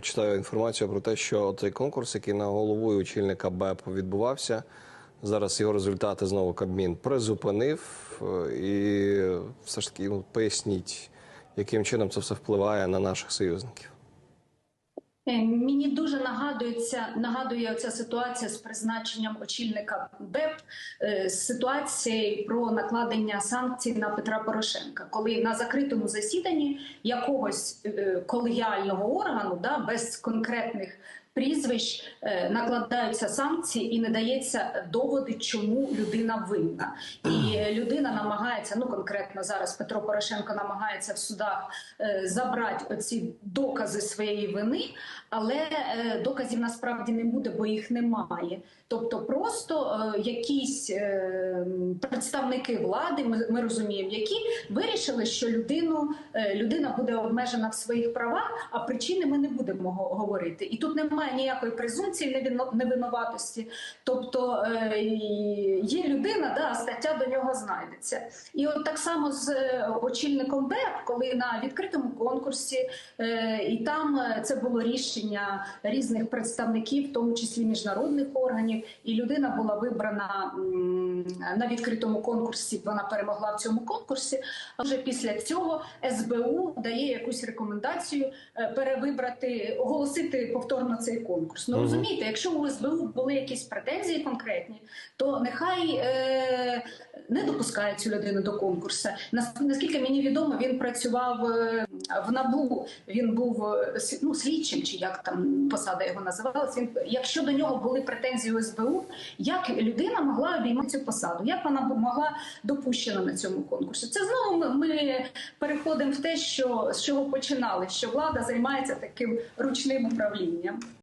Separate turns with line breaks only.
Читаю інформацію про те, що цей конкурс, який на голову очільника БЕП відбувався, зараз його результати знову Кабмін призупинив. Е, І все ж таки ну, поясніть, яким чином це все впливає на наших союзників.
Е, Мені дуже нагадується, нагадує ця ситуація з призначенням очільника БЕП, е, з ситуації про накладення санкцій на Петра Порошенка, коли на закритому засіданні якогось е, колегіального органу, да, без конкретних прізвищ е, накладаються санкції і не дається доводи, чому людина винна. І людина намагається, ну конкретно зараз Петро Порошенко намагається в судах е, забрати оці докази своєї вини, але е, доказів насправді не буде, бо їх немає. Тобто, просто якісь представники влади, ми, розуміємо, які вирішили, що людину людина буде обмежена в своїх правах, а причини ми не будемо говорити. І тут немає ніякої презумпції невинуватості. Тобто е, є людина, да, стаття до нього знайдеться. І от так само з е, очільником БЕП, коли на відкритому конкурсі, е, і там це було рішення різних представників, в тому числі міжнародних органів, і людина була вибрана на відкритому конкурсі. Вона перемогла в цьому конкурсі. А вже після цього СБУ дає якусь рекомендацію перевибрати, оголосити повторно цей конкурс. Ну розумієте, якщо у СБУ були якісь претензії конкретні, то нехай е, не допускає цю людину до конкурсу. Нас- Наскільки мені відомо, він працював е, в набу. Він був е, ну, слідчим, чи як там посада його називалась. Він якщо до нього були претензії у СБУ, як людина могла обіймати цю посаду? Як вона могла допущена на цьому конкурсі? Це знову ми, ми переходимо в те, що з чого починали, що влада займається таким ручним управлінням.